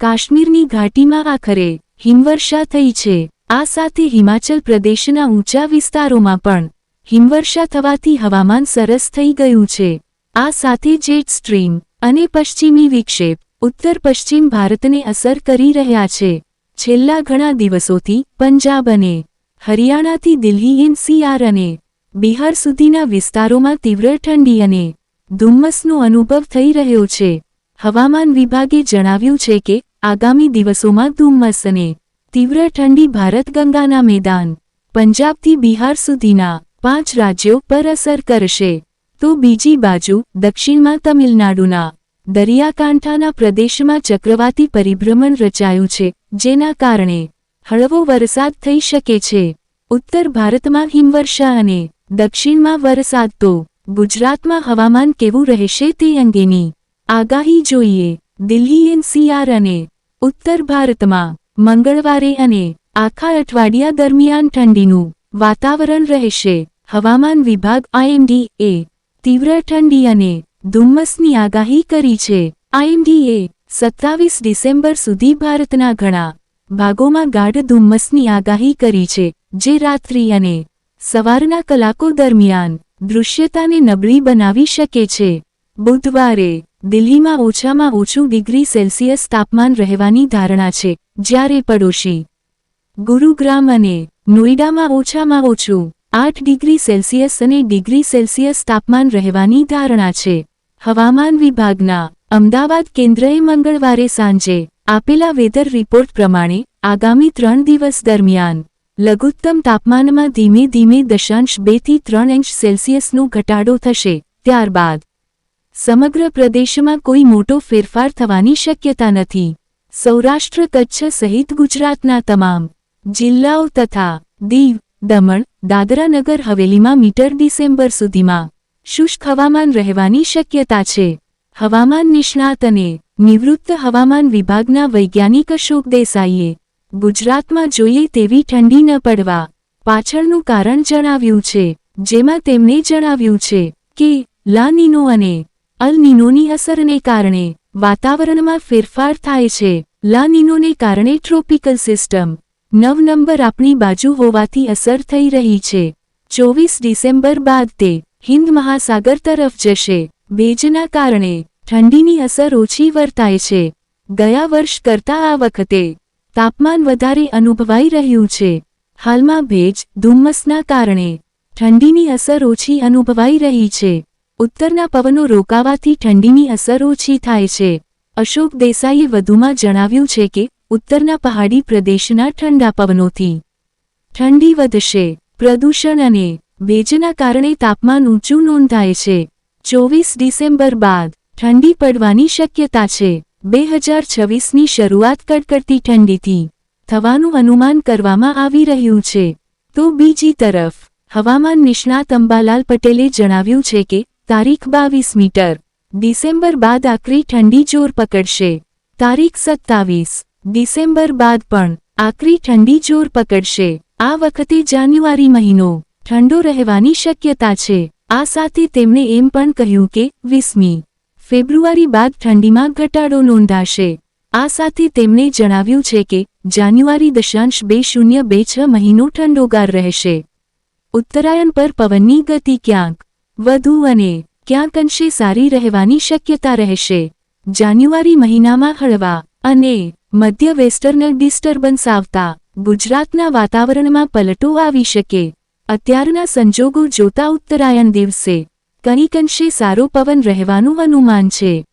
કાશ્મીરની ઘાટીમાં આખરે હિમવર્ષા થઈ છે. આ સાથે હિમાચલ પ્રદેશના ઊંચા વિસ્તારોમાં પણ હિમવર્ષા થવાથી હવામાન સરસ થઈ ગયું છે. આ સાથે જેટ સ્ટ્રીમ અને પશ્ચિમી વિક્ષેપ ઉત્તર પશ્ચિમ ભારતને અસર કરી રહ્યા છે. છેલ્લા ઘણા દિવસોથી પંજાબ અને હરિયાણાથી દિલ્હી એનસીઆર અને બિહાર સુધીના વિસ્તારોમાં તીવ્ર ઠંડી અને ધુમ્મસનો અનુભવ થઈ રહ્યો છે. હવામાન વિભાગે જણાવ્યું છે કે, આગામી દિવસોમાં ધુમ્મસ અને તીવ્ર ઠંડી ભારત ગંગાના મેદાન, પંજાબથી બિહાર સુધીના પાંચ રાજ્યો પર અસર કરશે. તો બીજી બાજુ, દક્ષિણમાં તમિલનાડુના દરિયાકાંઠાના પ્રદેશમાં ચક્રવાતી પરિભ્રમણ રચાયું છે, જેના કારણે હળવો વરસાદ થઈ શકે છે. ઉત્તર ભારતમાં હિમવર્ષા અને દક્ષિણમાં વરસાદ તો ગુજરાતમાં હવામાન કેવું રહેશે તે અંગેની આગાહી જોઈએ. દિલ્હી એનસીઆર અને ઉત્તર ભારતમાં મંગળવારે અને આખા અઠવાડિયા દરમિયાન ઠંડીનું વાતાવરણ રહેશે. હવામાન વિભાગ આઈએમડી એ તીવ્ર ઠંડી અને ધુમ્મસની આગાહી કરી છે. આઈએમડીએ સત્તાવીસ ડિસેમ્બર સુધી ભારતના ઘણા ભાગોમાં ગાઢ ધુમ્મસની આગાહી કરી છે, જે રાત્રિ અને સવારના કલાકો દરમિયાન દૃશ્યતાને નબળી બનાવી શકે છે. બુધવારે દિલ્હીમાં ઓછામાં ઓછું ડિગ્રી સેલ્સિયસ તાપમાન રહેવાની ધારણા છે, જ્યારે પડોશી ગુરુગ્રામ અને નોઈડામાં ઓછામાં ઓછું આઠ ડિગ્રી સેલ્સિયસ અને ડિગ્રી સેલ્સિયસ તાપમાન રહેવાની ધારણા છે. હવામાન વિભાગના અમદાવાદ કેન્દ્રએ મંગળવારે સાંજે આપેલા વેધર રિપોર્ટ પ્રમાણે આગામી ત્રણ દિવસ દરમિયાન લઘુત્તમ તાપમાનમાં ધીમે ધીમે દશાંશ બેથી ત્રણ ઇંચ સેલ્સિયસનો ઘટાડો થશે, ત્યારબાદ સમગ્ર પ્રદેશમાં કોઈ મોટો ફેરફાર થવાની શક્યતા નથી. સૌરાષ્ટ્ર, કચ્છ સહિત ગુજરાતના તમામ જિલ્લાઓ તથા દીવ, દમણ, દાદરા નગર હવેલીમાં મીટર ડિસેમ્બર સુધીમાં શુષ્ક હવામાન રહેવાની શક્યતા છે. હવામાન નિષ્ણાત અને નિવૃત્ત હવામાન વિભાગના વૈજ્ઞાનિક અશોક દેસાઈએ ગુજરાતમાં જોઈએ તેવી ઠંડી ન પડવા પાછળનું કારણ જણાવ્યું છે, જેમાં તેમણે જણાવ્યું છે કે લાનીનો અને અલ નીનોની અસરને કારણે વાતાવરણમાં ફેરફાર થાય છે. લા નિનોને કારણે ટ્રોપિકલ સિસ્ટમ નવ નંબર આપણી બાજુ હોવાથી અસર થઈ રહી છે. ચોવીસ ડિસેમ્બર બાદ તે હિન્દ મહાસાગર તરફ જશે. ભેજના કારણે ઠંડીની અસર ઓછી વર્તાય છે. ગયા વર્ષ કરતાં આ વખતે તાપમાન વધારે અનુભવાઈ રહ્યું છે. હાલમાં ભેજ ધુમ્મસના કારણે ઠંડીની અસર ઓછી અનુભવાઈ રહી છે. ઉત્તરના પવનો રોકાવાથી ઠંડીની અસર ઓછી થાય છે. અશોક દેસાઈએ વધુમાં જણાવ્યું છે કે, ઉત્તરના પહાડી પ્રદેશના ઠંડા પવનોથી ઠંડી વધશે. પ્રદૂષણ અને ભેજના કારણે તાપમાન ઊંચું નોંધાય છે. ચોવીસ ડિસેમ્બર બાદ ઠંડી પડવાની શક્યતા છે. બે હજાર છવ્વીસની શરૂઆત કડકડતી ઠંડીથી થવાનું અનુમાન કરવામાં આવી રહ્યું છે. તો બીજી તરફ, હવામાન નિષ્ણાત અંબાલાલ પટેલે જણાવ્યું છે કે તારીખ બાવીસ મીટર. ડિસેમ્બર બાદ આકરી ઠંડી જોર પકડશે. તારીખ સત્તાવીસ. ડિસેમ્બર બાદ પણ આકરી ઠંડી જોર પકડશે. આ વખતે જાન્યુઆરી મહિનો. ઠંડો રહેવાની શક્યતા છે. આ સાથે તેમણે એમ પણ કહ્યું કે વીસમી ફેબ્રુઆરી બાદ ઠંડીમાં ઘટાડો નોંધાશે. આ સાથે તેમણે જણાવ્યું છે કે જાન્યુઆરી દશાંશ બે શૂન્ય બે છ મહિનો ઠંડોગાર રહેશે. ઉત્તરાયણ પર પવનની ગતિ ક્યાંક વધુ અને ક્યાંક અંશે સારી રહેવાની શક્યતા રહેશે. જાન્યુઆરી મહિનામાં હળવા અને મધ્ય વેસ્ટર્ન ડિસ્ટર્બન્સ આવતા ગુજરાતના વાતાવરણમાં પલટો આવી શકે. અત્યારના સંજોગો જોતા ઉત્તરાયણ દિવસે કંઈક અંશે સારો પવન રહેવાનું અનુમાન છે.